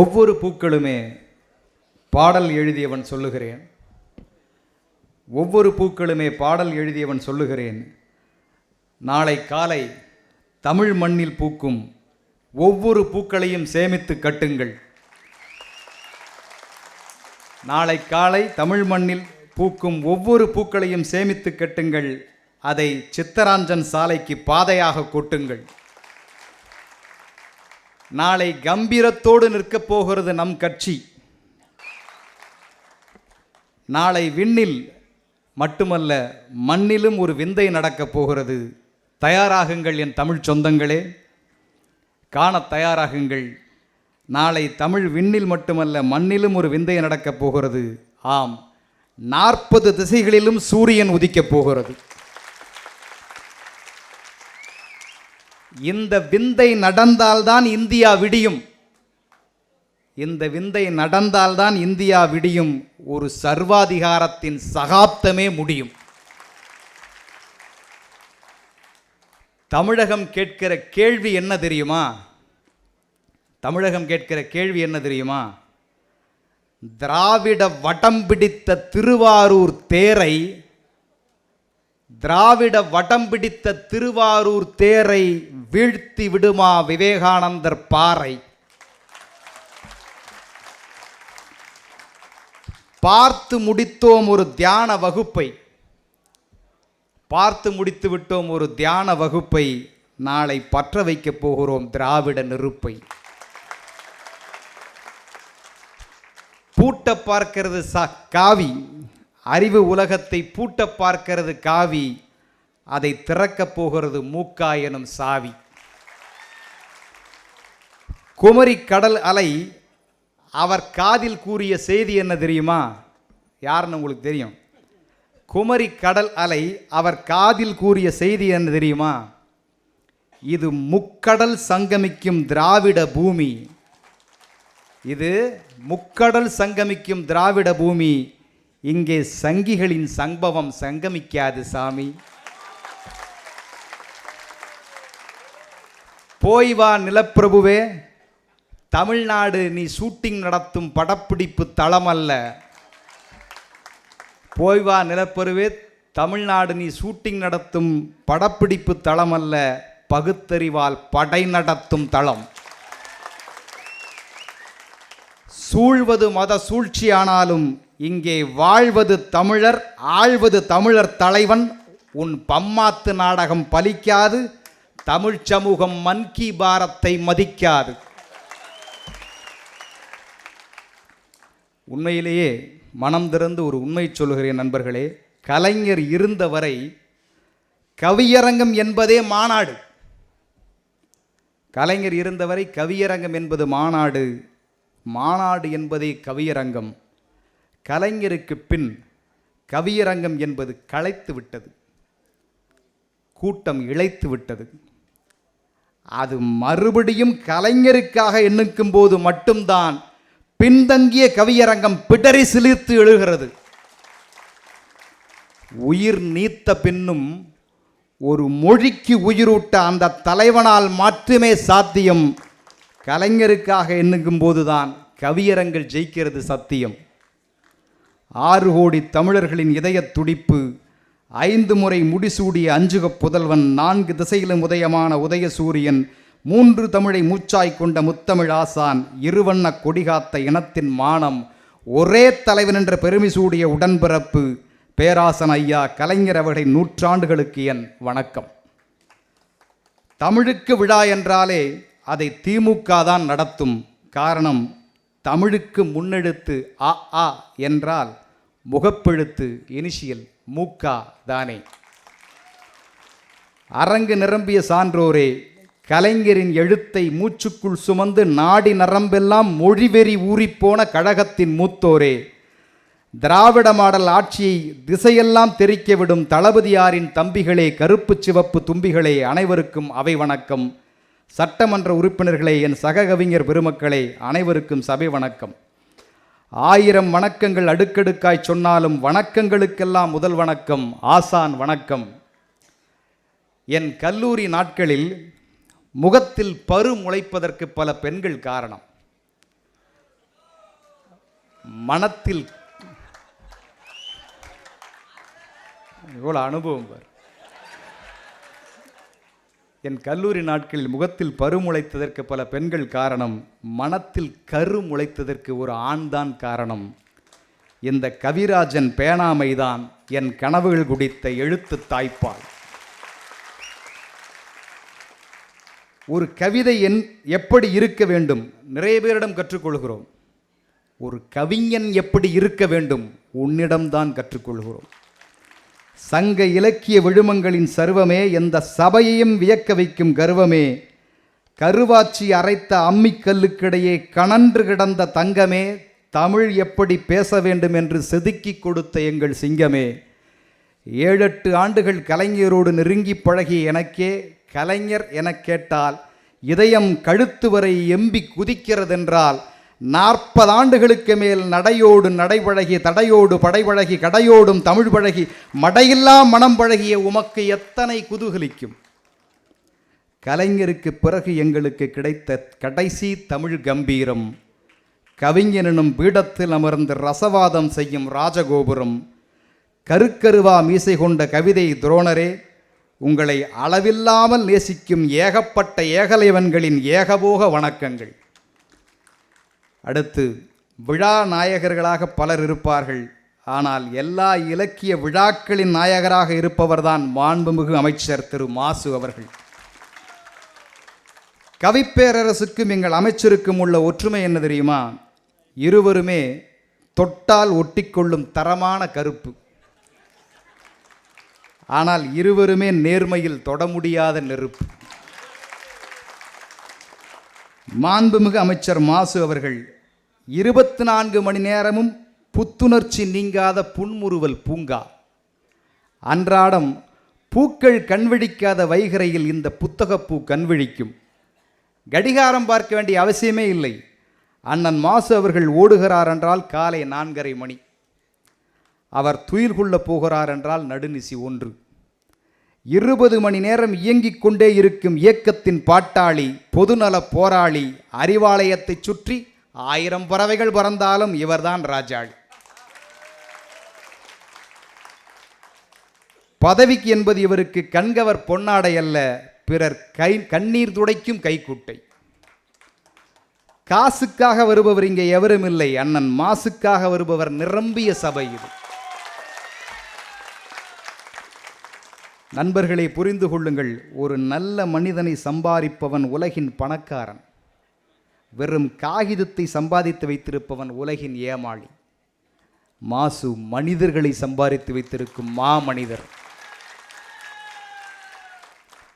ஒவ்வொரு பூக்களுமே பாடல் எழுதியவன் சொல்லுகிறேன். ஒவ்வொரு பூக்களுமே பாடல் எழுதியவன் சொல்லுகிறேன். நாளை காலை தமிழ் மண்ணில் பூக்கும் ஒவ்வொரு பூக்களையும் சேமித்து கட்டுங்கள். நாளை காலை தமிழ் மண்ணில் பூக்கும் ஒவ்வொரு பூக்களையும் சேமித்து கட்டுங்கள். அதை சித்தராஞ்சன் சாலைக்கு பாதையாக கொட்டுங்கள். நாளை கம்பீரத்தோடு நிற்கப் போகிறது நம் கட்சி. நாளை விண்ணில் மட்டுமல்ல மண்ணிலும் ஒரு விந்தை நடக்கப் போகிறது. தயாராகுங்கள் என் தமிழ் சொந்தங்களே. காணத் தயாராகுங்கள். நாளை தமிழ் விண்ணில் மட்டுமல்ல மண்ணிலும் ஒரு விந்தை நடக்கப் போகிறது. ஆம் நாற்பது திசைகளிலும் சூரியன் உதிக்கப் போகிறது. இந்த விந்தை நடந்தால்தான் இந்தியா விடியும். இந்த விந்தை நடந்தால்தான் இந்தியா விடியும். ஒரு சர்வாதிகாரத்தின் சகாப்தமே முடியும். தமிழகம் கேட்கிற கேள்வி என்ன தெரியுமா? தமிழகம் கேட்கிற கேள்வி என்ன தெரியுமா? திராவிட வடம் பிடித்த திருவாரூர் தேரை திராவிட வடம் பிடித்த திருவாரூர் தேரை வீழ்த்தி விடுமா விவேகானந்தர் பாறை. பார்த்து முடித்தோம் ஒரு தியான வகுப்பை. பார்த்து முடித்து விட்டோம் ஒரு தியான வகுப்பை நாளை பற்ற வைக்கப் போகிறோம் திராவிட நெருப்பை. பூட்ட பார்க்கிறது ச காவி. அறிவு உலகத்தை பூட்ட பார்க்கிறது காவி அதை திறக்கப் போகிறது மூக்கா எனும் சாவி. குமரி கடல் அலை அவர் காதில் கூறிய செய்தி என்ன தெரியுமா? யாருன்னு உங்களுக்கு தெரியும்? குமரி கடல் அலை அவர் காதில் கூறிய செய்தி என்ன தெரியுமா? இது முக்கடல் சங்கமிக்கும் திராவிட பூமி. இது முக்கடல் சங்கமிக்கும் திராவிட பூமி. இங்கே சங்கிகளின் சம்பவம் சங்கமிக்காது சாமி. போய் வா நிலப்பிரபுவே தமிழ்நாடு நீ ஷூட்டிங் நடத்தும் படப்பிடிப்பு தளம் அல்ல. போய் வா நிலப்பருவே தமிழ்நாடு நீ ஷூட்டிங் நடத்தும் படப்பிடிப்பு தளம் அல்ல பகுத்தறிவால் படை நடத்தும் தளம். சூழ்வது மத சூழ்ச்சியானாலும் இங்கே வாழ்வது தமிழர் ஆழ்வது தமிழர் தலைவன். உன் பம்மாத்து நாடகம் பலிக்காது தமிழ்ச் சமூகம் மன் கி பாரத்தை மதிக்காது. உண்மையிலேயே மனம் திறந்து ஒரு உண்மை சொல்கிறேன் நண்பர்களே. கலைஞர் இருந்தவரை கவியரங்கம் என்பதே மாநாடு. கலைஞர் இருந்தவரை கவியரங்கம் என்பது மாநாடு. மாநாடு என்பதே கவியரங்கம். கலைஞருக்கு பின் கவியரங்கம் என்பது களைத்து விட்டது. கூட்டம் இழைத்து விட்டது. அது மறுபடியும் கலைஞருக்காக எண்ணுக்கும் போது மட்டும்தான் பின்தங்கிய கவியரங்கம் பிடரி சிலிர்த்து எழுகிறது. உயிர் நீத்த பின்னும் ஒரு மொழிக்கு உயிரூட்ட அந்த தலைவனால் மட்டுமே சாத்தியம். கலைஞருக்காக எண்ணுக்கும் போதுதான் கவியரங்கள் ஜெயிக்கிறது சத்தியம். ஆறு கோடி தமிழர்களின் இதயத் துடிப்பு ஐந்து முறை முடிசூடிய அஞ்சுக புதல்வன் நான்கு திசையிலும் உதயமான உதயசூரியன் மூன்று தமிழை மூச்சாய் கொண்ட முத்தமிழ் ஆசான் இருவண்ண கொடிகாத்த இனத்தின் மானம் ஒரே தலைவன் என்ற பெருமை சூடிய உடன்பிறப்பு பேராசன் ஐயா கலைஞர் அவர்களின் நூற்றாண்டுகளுக்கு என் வணக்கம். தமிழுக்கு விழா என்றாலே அதை திமுக தான் நடத்தும் காரணம் தமிழுக்கு முன்னெடுத்து அ ஆ என்றால் முகப்பெழுத்து இனிஷியல் மூக்கா தானே. அரங்கு நிரம்பிய சான்றோரே கலைஞரின் எழுத்தை மூச்சுக்குள் சுமந்து நாடி நரம்பெல்லாம் மொழிவெறி ஊறிப்போன கழகத்தின் மூத்தோரே திராவிட மாடல் ஆட்சியை திசையெல்லாம் தெரிக்க விடும் தளபதியாரின் தம்பிகளே கருப்பு சிவப்பு தும்பிகளே அனைவருக்கும் அவை வணக்கம். சட்டமன்ற உறுப்பினர்களே என் சக கவிஞர் பெருமக்களே அனைவருக்கும் சபை வணக்கம். ஆயிரம் வணக்கங்கள் அடுக்கடுக்காய் சொன்னாலும் வணக்கங்களுக்கெல்லாம் முதல் வணக்கம் ஆசான் வணக்கம். என் கல்லூரி நாட்களில் முகத்தில் பரு முளைப்பதற்கு பல பெண்கள் காரணம். மனத்தில் இவ்வளோ அனுபவம் பார். என் கல்லூரி நாட்களில் முகத்தில் பரு முளைத்ததற்கு பல பெண்கள் காரணம் மனத்தில் கரு முளைத்ததற்கு ஒரு ஆண்தான் காரணம். இந்த கவிராஜன் பேனாமைதான் என் கனவுகள் குடித்த எழுத்து தாய்ப்பால். ஒரு கவிதை என் எப்படி இருக்க வேண்டும்? நிறைய பேரிடம் கற்றுக்கொள்கிறோம். ஒரு கவிஞன் எப்படி இருக்க வேண்டும்? உன்னிடம்தான் கற்றுக்கொள்கிறோம். சங்க இலக்கிய விழுமங்களின் சர்வமே எந்த சபையையும் வியக்க வைக்கும் கர்வமே. கருவாச்சி அரைத்த அம்மிக்கல்லுக்கிடையே கணன்று கிடந்த தங்கமே தமிழ் எப்படி பேச வேண்டும் என்று செதுக்கிக் கொடுத்த எங்கள் சிங்கமே. ஏழெட்டு ஆண்டுகள் கலைஞரோடு நெருங்கி பழகிய எனக்கே கலைஞர் எனக் கேட்டால் இதயம் கழுத்து வரை எம்பி குதிக்கிறதென்றால் நாற்பது ஆண்டுகளுக்கு மேல் நடையோடு நடைபழகி தடையோடு படைபழகி கடையோடும் தமிழ் பழகி மடையில்லா மனம் பழகிய உமக்கு எத்தனை குதூகலிக்கும். கலைஞருக்கு பிறகு எங்களுக்கு கிடைத்த கடைசி தமிழ் கம்பீரம். கவிஞனும் பீடத்தில் அமர்ந்து ரசவாதம் செய்யும் ராஜகோபுரம். கருக்கருவா மீசை கொண்ட கவிதை துரோணரே உங்களை அளவில்லாமல் நேசிக்கும் ஏகப்பட்ட ஏகலைவன்களின் ஏகபோக வணக்கங்கள். அடுத்து விழா நாயகர்களாக பலர் இருப்பார்கள். ஆனால் எல்லா இலக்கிய விழாக்களின் நாயகராக இருப்பவர்தான் மாண்புமிகு அமைச்சர் திரு மாசு அவர்கள். கவிப்பேரரசுக்கும் எங்கள் அமைச்சருக்கும் உள்ள ஒற்றுமை என்ன தெரியுமா? இருவருமே தொட்டால் ஒட்டிக்கொள்ளும் தரமான கருப்பு. ஆனால் இருவருமே நேர்மையில் தொட முடியாத நெருப்பு. மாண்புமிகு அமைச்சர் மாசு அவர்கள் இருபத்தி நான்கு மணி நேரமும் புத்துணர்ச்சி நீங்காத புன்முறுவல் பூங்கா. அன்றாடம் பூக்கள் கண்விழிக்காத வைகரையில் இந்த புத்தகப்பூ கண்விழிக்கும். கடிகாரம் பார்க்க வேண்டிய அவசியமே இல்லை. அண்ணன் மாசு அவர்கள் ஓடுகிறார் என்றால் காலை நான்கரை மணி. அவர் துயில் கொள்ள போகிறார் என்றால் நடுநிசி ஒன்று. இருபது மணி நேரம் இயங்கிக் கொண்டே இருக்கும் இயக்கத்தின் பாட்டாளி பொதுநல போராளி அறிவாலயத்தைச் சுற்றி ஆயிரம் பறவைகள் பறந்தாலும் இவர்தான் ராஜாளி. பதவிக்கு என்பது இவருக்கு கண்கவர் பொன்னாடை அல்ல பிறர் கை கண்ணீர் துடைக்கும் கைக்குட்டை. காசுக்காக வருபவர் இங்கே எவரும் இல்லை அண்ணன் மாசுக்காக வருபவர் நிரம்பிய சபை இது. நண்பர்களை புரிந்து கொள்ளுங்கள் ஒரு நல்ல மனிதனை சம்பாதிப்பவன் உலகின் பணக்காரன். வெறும் காகிதத்தை சம்பாதித்து வைத்திருப்பவன் உலகின் ஏமாளி. மாசு மனிதர்களை சம்பாதித்து வைத்திருக்கும் மா மனிதர்.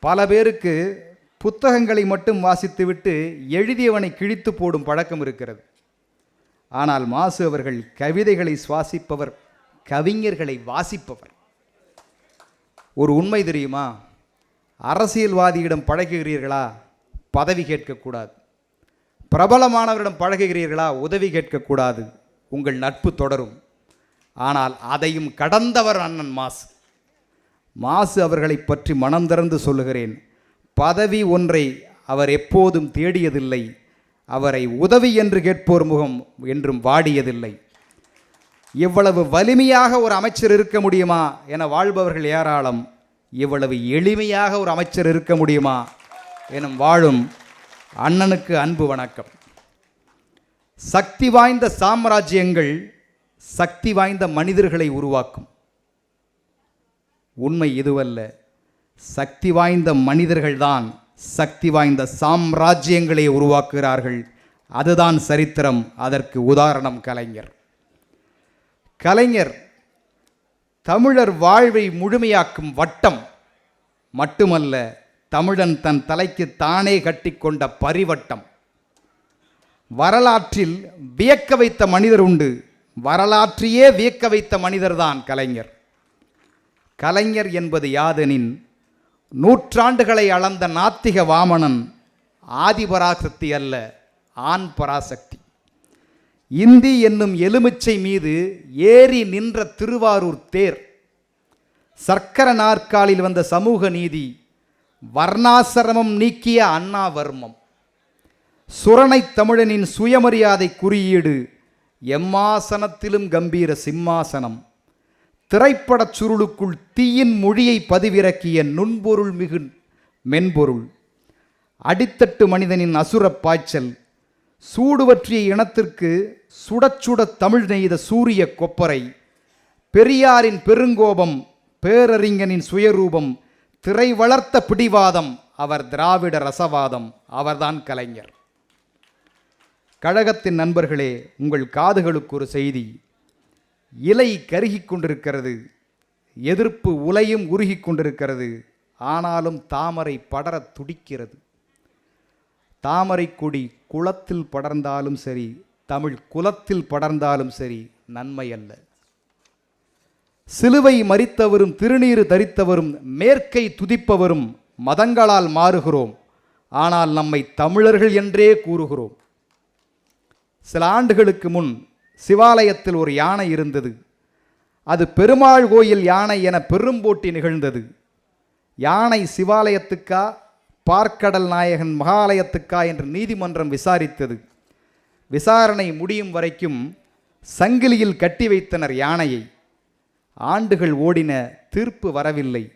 பல பேருக்கு புத்தகங்களை மட்டும் வாசித்துவிட்டு எழுதியவனை கிழித்து போடும் பழக்கம் இருக்கிறது. ஆனால் மாசு அவர்கள் கவிதைகளை சுவாசிப்பவர் கவிஞர்களை வாசிப்பவர். ஒரு உண்மை தெரியுமா? அரசியல்வாதியிடம் பழகுகிறீர்களா? பதவி கேட்கக்கூடாது. பிரபலமானவரிடம் பழகுகிறீர்களா? உதவி கேட்கக்கூடாது. உங்கள் நட்பு தொடரும். ஆனால் அதையும் கடந்தவர் அண்ணன் மாசு. மாசு அவர்களை பற்றி மனம் திறந்து சொல்லுகிறேன். பதவி ஒன்றை அவர் எப்போதும் தேடியதில்லை. அவரை உதவி என்று கேட்போர் முகம் என்றும் வாடியதில்லை. இவ்வளவு வலிமையாக ஒரு அமைச்சர் இருக்க முடியுமா? என வாழ்பவர்கள் ஏராளம். இவ்வளவு எளிமையாக ஒரு அமைச்சர் இருக்க முடியுமா? எனும் வாழும் அண்ணனுக்கு அன்பு வணக்கம். சக்தி வாய்ந்த சாம்ராஜ்யங்கள் சக்தி வாய்ந்த மனிதர்களை உருவாக்கும். உண்மை இதுவல்ல சக்தி வாய்ந்த மனிதர்கள்தான் சக்தி வாய்ந்த சாம்ராஜ்யங்களை உருவாக்குகிறார்கள். அதுதான் சரித்திரம் அதற்கு உதாரணம் கலைஞர். கலைஞர் தமிழர் வாழ்வை முழுமையாக்கும் வட்டம் மட்டுமல்ல தமிழன் தன் தலைக்கு தானே கட்டிக்கொண்ட பரிவட்டம். வரலாற்றில் வியக்க வைத்த மனிதர் உண்டு. வரலாற்றையே வியக்க வைத்த மனிதர்தான் கலைஞர். கலைஞர் என்பது யாதெனின் நூற்றாண்டுகளை அளந்த நாத்திக வாமனன் ஆதிபராசக்தி அல்ல ஆண் பராசக்தி. இந்தி என்னும் எலுமிச்சை மீது ஏறி நின்ற திருவாரூர் தேர். சர்க்கர நாற்காலில் வந்த சமூக நீதி வர்ணாசிரமம் நீக்கிய அண்ணாவர்மம். சுரணை தமிழனின் சுயமரியாதை குறியீடு எம்மாசனத்திலும் கம்பீர சிம்மாசனம். திரைப்படச் சுருளுக்குள் தீயின் மொழியை பதிவிறக்கிய நுண்பொருள் மிகு மென்பொருள். அடித்தட்டு மனிதனின் அசுரப் பாய்ச்சல். சூடுவற்றிய இனத்திற்கு சுடச்சுட தமிழ் நெய்த சூரிய கொப்பரை. பெரியாரின் பெருங்கோபம் பேரறிஞனின் சுயரூபம் திரை வளர்த்த பிடிவாதம் அவர் திராவிட ரசவாதம் அவர்தான் கலைஞர். கழகத்தின் நண்பர்களே உங்கள் காதுகளுக்கு ஒரு செய்தி. இலை கருகி கொண்டிருக்கிறது எதிர்ப்பு உலையும் உருகிக் கொண்டிருக்கிறது ஆனாலும் தாமரை படரத் துடிக்கிறது. தாமரை கொடி குளத்தில் படர்ந்தாலும் சரி தமிழ் குலத்தில் படர்ந்தாலும் சரி நன்மை அல்ல. சிலுவை மறித்தவரும் திருநீறு தரித்தவரும் மேற்கை துதிப்பவரும் மதங்களால் மாறுகிறோம். ஆனால் நம்மை தமிழர்கள் என்றே கூறுகிறோம். சில ஆண்டுகளுக்கு முன் சிவாலயத்தில் ஒரு யானை இருந்தது. அது பெருமாள் கோயில் யானை என பெரும்போட்டி நிகழ்ந்தது. யானை சிவாலயத்துக்கா பார்க்கடல் நாயகன் மகாலயத்துக்கா என்று நீதிமன்றம் விசாரித்தது. விசாரணை முடியும் வரைக்கும் சங்கிலியில் கட்டி வைத்தனர் யானையை. ஆண்டுகள் ஓடின தீர்ப்பு வரவில்லை.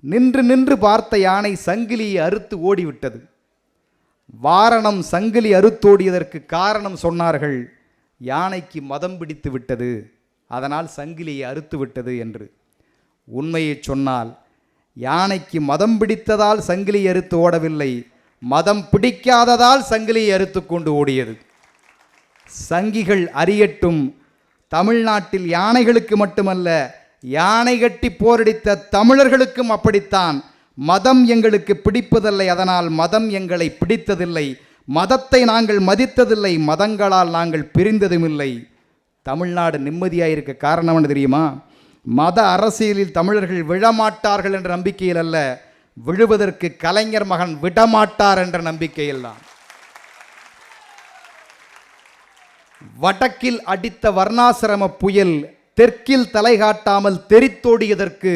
நின்று நின்று பார்த்த யானை சங்கிலியை அறுத்து ஓடிவிட்டது. வாரணம் சங்கிலி அறுத்தோடியதற்கு காரணம் சொன்னார்கள் யானைக்கு மதம் பிடித்து விட்டது அதனால் சங்கிலியை அறுத்து விட்டது என்று. உண்மையை சொன்னால் யானைக்கு மதம் பிடித்ததால் சங்கிலி அறுத்து ஓடவில்லை மதம் பிடிக்காததால் சங்கிலியை அறுத்து கொண்டு ஓடியது. சங்கிகள் அறியட்டும் தமிழ்நாட்டில் யானைகளுக்கு மட்டுமல்ல யானை கட்டி போரடித்த தமிழர்களுக்கும் அப்படித்தான். மதம் எங்களுக்கு பிடிப்பதில்லை அதனால் மதம் எங்களை பிடித்ததில்லை. மதத்தை நாங்கள் மதித்ததில்லை மதங்களால் நாங்கள் பிரிந்ததுமில்லை. தமிழ்நாடு நிம்மதியாக இருக்க காரணம் என்ன தெரியுமா? மத அரசியலில் தமிழர்கள் விழமாட்டார்கள் என்ற நம்பிக்கையில் அல்ல விழுவதற்கு கலைஞர் மகன் விடமாட்டார் என்ற நம்பிக்கையில் தான் வடக்கில் அடித்த வர்ணாசிரம புயல் தெற்கில் தலை காட்டாமல் தெரித்தோடியதற்கு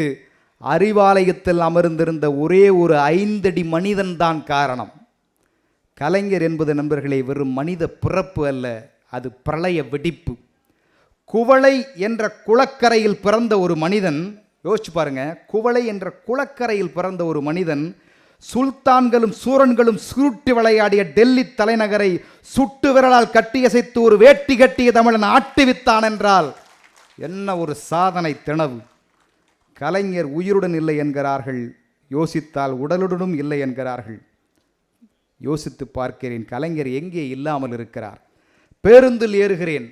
அறிவாலயத்தில் அமர்ந்திருந்த ஒரே ஒரு ஐந்தடி மனிதன்தான் காரணம். கலைஞர் என்பது நண்பர்களே வெறும் மனித பிறப்பு அல்ல அது பிரளய வெடிப்பு. குவளை என்ற குளக்கரையில் பிறந்த ஒரு மனிதன் யோசிச்சு பாருங்க குவளை என்ற குளக்கரையில் பிறந்த ஒரு மனிதன் சுல்தான்களும் சூரன்களும் சுருட்டி விளையாடிய டெல்லி தலைநகரை சுட்டு விரலால் கட்டியசைத்து ஒரு வேட்டி கட்டிய தமிழன் ஆட்டுவித்தான் என்றால் என்ன ஒரு சாதனை திணவு? கலைஞர் உயிருடன் இல்லை என்கிறார்கள் யோசித்தால் உடலுடனும் இல்லை என்கிறார்கள். யோசித்து பார்க்கிறேன் கலைஞர் எங்கே இல்லாமல் இருக்கிறார்? பேருந்தில் ஏறுகிறேன்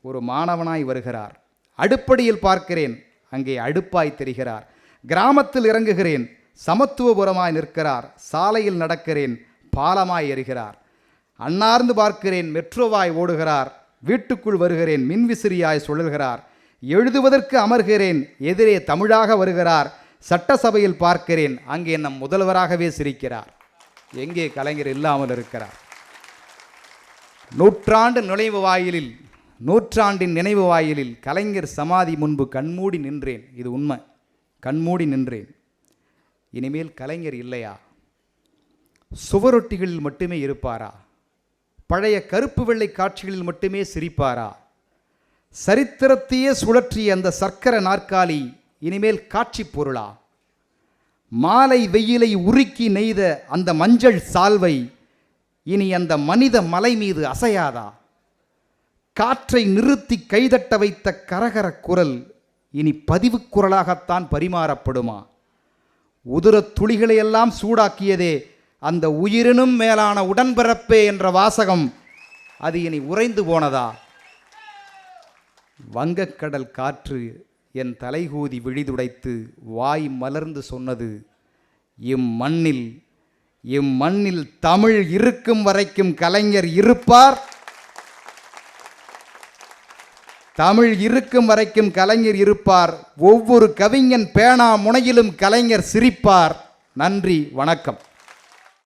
ஒரு மாணவனாய் வருகிறார். அடுப்படியில் பார்க்கிறேன் அங்கே அடுப்பாய் தெரிகிறார். கிராமத்தில் இறங்குகிறேன் சமத்துவபுரமாய் நிற்கிறார். சாலையில் நடக்கிறேன் பாலமாய் எறிகிறார் அன்னார்ந்து பார்க்கிறேன் மெட்ரோவாய் ஓடுகிறார். வீட்டுக்குள் வருகிறேன் மின்விசிறியாய் சுழல்கிறார். எழுதுவதற்கு அமர்கிறேன் எதிரே தமிழாக வருகிறார். சட்டசபையில் பார்க்கிறேன் அங்கே நம் முதல்வராகவே சிரிக்கிறார். எங்கே கலைஞர் இல்லாமல் இருக்கிறார். நூற்றாண்டு நுழைவு வாயிலில் நூற்றாண்டின் நினைவு வாயிலில் கலைஞர் சமாதி முன்பு கண்மூடி நின்றேன். இது உண்மை. கண்மூடி நின்றேன். இனிமேல் கலைஞர் இல்லையா? சுவரொட்டிகளில் மட்டுமே இருப்பாரா? பழைய கருப்பு வெள்ளை காட்சிகளில் மட்டுமே சிரிப்பாரா? சரித்திரத்தையே சுழற்றிய அந்த சர்க்கர நாற்காலி இனிமேல் காட்சி பொருளா? மாலை வெயிலை உருக்கி நெய்த அந்த மஞ்சள் சால்வை இனி அந்த மனித மலை மீது அசையாதா? காற்றை நிறுத்தி கைதட்ட வைத்த கரகர குரல் இனி பதிவு குரலாகத்தான் பரிமாறப்படுமா? உதிரத் துளிகளையெல்லாம் சூடாக்கியதே அந்த உயிரினும் மேலான உடன்பிறப்பே என்ற வாசகம் அது இனி உறைந்து போனதா? வங்கக்கடல் காற்று என் தலைகூதி விழிதுடைத்து வாய் மலர்ந்து சொன்னது இம்மண்ணில் இம்மண்ணில் தமிழ் இருக்கும் வரைக்கும் கலைஞர் இருப்பார் தமிழ் இருக்கும் வரைக்கும் கலைஞர் இருப்பார். ஒவ்வொரு கவிஞன் பேனா முனையிலும் கலைஞர் சிரிப்பார். நன்றி வணக்கம்.